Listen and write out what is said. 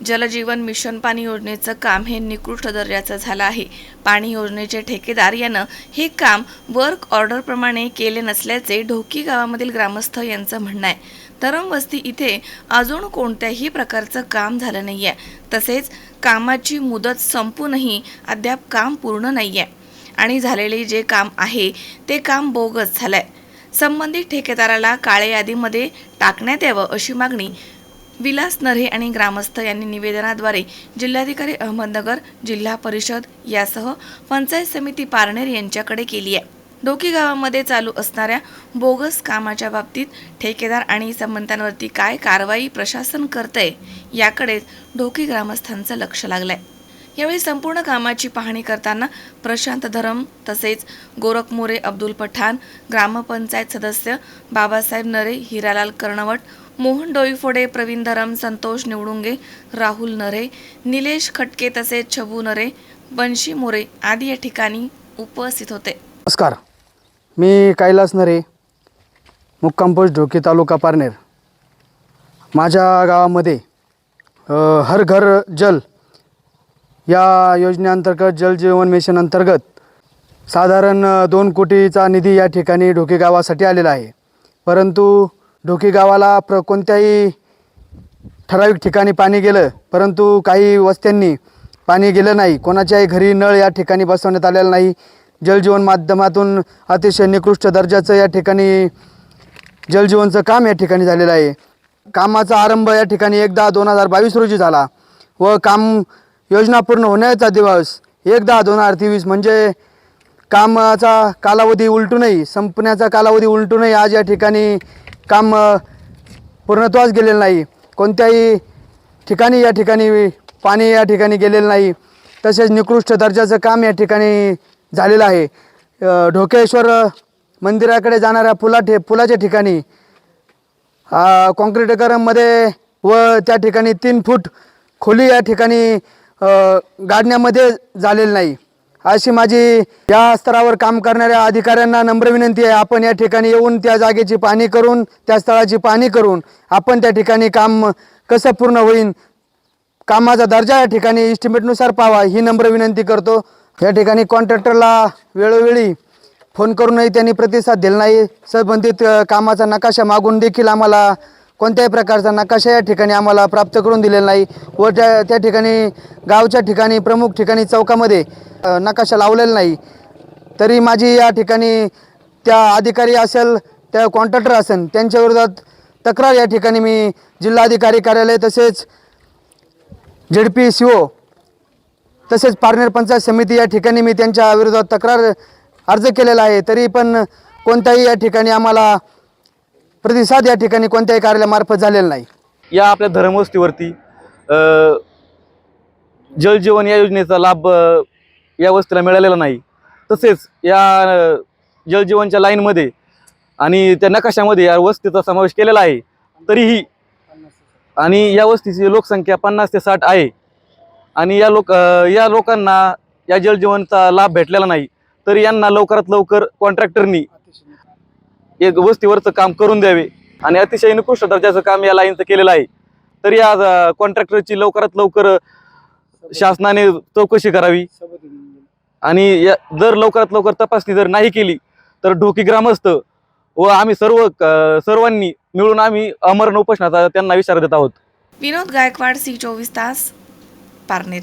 जलजीवन mission पाणी योजनेचं काम हे निकृष्ट दर्जाचं झालं आहे. पाणी योजनेचे ठेकेदार यानं हे काम वर्क ऑर्डरप्रमाणे केले नसल्याचे ढोकी गावामधील ग्रामस्थ यांचं म्हणणं आहे. धरमवस्ती इथे अजून कोणत्याही प्रकारचं काम झालं नाही आहे तसेच कामाची मुदत संपूनही अद्याप काम पूर्ण नाही आहे आणि झालेले जे काम आहे ते काम बोगस आहे संबंधित ठेकेदाराला काळे यादीमध्ये टाकण्यात यावं अशी मागणी विलास नरे आणि ग्रामस्थ यांनी निवेदनाद्वारे जिल्हाधिकारी अहमदनगर जिल्हा परिषद यासह पंचायत समिती पारनेर यांच्याकडे केली आहे. डोकी गावामध्ये चालू असणाऱ्या बोगस कामाच्या बाबतीत ठेकेदार आणि संबंधांवरती काय कारवाई प्रशासन करतंय याकडे डोकी ग्रामस्थांचं लक्ष लागलंय. यावेळी संपूर्ण कामाची पाहणी करताना प्रशांत धरम तसेच गोरख मोरे अब्दुल पठाण ग्रामपंचायत सदस्य बाबासाहेब नरे हिरालाल कर्णवट मोहन डोईफोडे प्रवीण धरम संतोष निवडुंगे राहुल नरे निलेश खटके तसेच छबू नरे बंशी मोरे आदी या ठिकाणी उपस्थित होते. नमस्कार. मी कैलास नरे मुक्काम पोस्ट ढोकी तालुका पारनेर. माझ्या गावामध्ये हर घर जल या योजनेअंतर्गत जल जीवन मिशन अंतर्गत साधारण दोन कोटीचा निधी या ठिकाणी ढोके गावासाठी आलेला आहे. परंतु ढोकी गावाला प्र कोणत्याही ठराविक ठिकाणी पाणी गेलं परंतु काही वस्त्यांनी पाणी गेलं नाही. कोणाच्याही घरी नळ या ठिकाणी बसवण्यात आलेला नाही. जलजीवन माध्यमातून अतिशय निकृष्ट दर्जाचं या ठिकाणी जलजीवनचं काम या ठिकाणी झालेलं आहे. कामाचा आरंभ या ठिकाणी एकदा दोन हजार बावीस रोजी झाला व काम योजना पूर्ण होण्याचा दिवस एक दहा दोन हजार तेवीस म्हणजे कामाचा कालावधी उलटूनही संपण्याचा कालावधी उलटूनही आज या ठिकाणी काम पूर्णत्वास गेलेलं नाही. कोणत्याही ठिकाणी या ठिकाणी पाणी या ठिकाणी गेलेलं नाही. तसेच निकृष्ट दर्जाचं काम या ठिकाणी झालेलं आहे. ढोकेश्वर मंदिराकडे जाणाऱ्या पुला ठे पुलाच्या ठिकाणी काँक्रीटकरमध्ये व त्या ठिकाणी तीन फूट खोली या ठिकाणी गाडण्यामध्ये झालेली नाही. अशी माझी या स्तरावर काम करणाऱ्या अधिकाऱ्यांना नम्र विनंती आहे. आपण या ठिकाणी येऊन त्या जागेची पाहणी करून त्या स्थळाची पाहणी करून आपण त्या ठिकाणी काम कसं पूर्ण होईल कामाचा दर्जा या ठिकाणी इस्टिमेटनुसार पाहावा ही नम्र विनंती करतो. या ठिकाणी कॉन्ट्रॅक्टरला वेळोवेळी फोन करूनही त्यांनी प्रतिसाद दिला नाही. संबंधित कामाचा नकाशा मागून देखील आम्हाला कोणत्याही प्रकारचा नकाशा या ठिकाणी आम्हाला प्राप्त करून दिलेला नाही व त्या त्या ठिकाणी गावच्या ठिकाणी प्रमुख ठिकाणी चौकामध्ये नकाशा लावलेला नाही. तरी माझी या ठिकाणी त्या अधिकारी असेल त्या कॉन्ट्रॅक्टर असेल त्यांच्या विरोधात तक्रार या ठिकाणी मी जिल्हाधिकारी कार्यालय तसेच झेड पी सी ओ तसेच पारनेर पंचायत समिती या ठिकाणी मी त्यांच्या विरोधात तक्रार अर्ज केलेला आहे. तरी पण कोणत्याही या ठिकाणी आम्हाला प्रतिसाद या ठिकाणी कोणत्याही कार्यालयामार्फत झालेला नाही. या आपल्या धर्मवस्तीवरती जलजीवन या योजनेचा लाभ या वस्तीला मिळालेला नाही. तसेच या जलजीवनच्या लाईनमध्ये आणि त्या नकाशामध्ये या वस्तीचा समावेश केलेला आहे. तरीही आणि या वस्तीची लोकसंख्या पन्नास ते साठ आहे. आणि या लोक या लोकांना या जलजीवनचा लाभ भेटलेला नाही. तरी यांना लवकरात लवकर कॉन्ट्रॅक्टरनी एक वस्तीवरचं काम करून द्यावे. आणि अतिशय निकृष्ट दर्जाचं काम या लाईनचं केलेलं आहे. तरी आज कॉन्ट्रॅक्टरची लवकरात लवकर शासनाने चौकशी करावी. आणि या जर लवकरात लवकर तपासणी जर नाही केली तर ढोकी ग्रामस्थ व आम्ही सर्व सर्वांनी मिळून आम्ही अमरण उपोषणाचा त्यांना विचार देत आहोत. विनोद गायकवाड सी चोवीस तास पारनेर.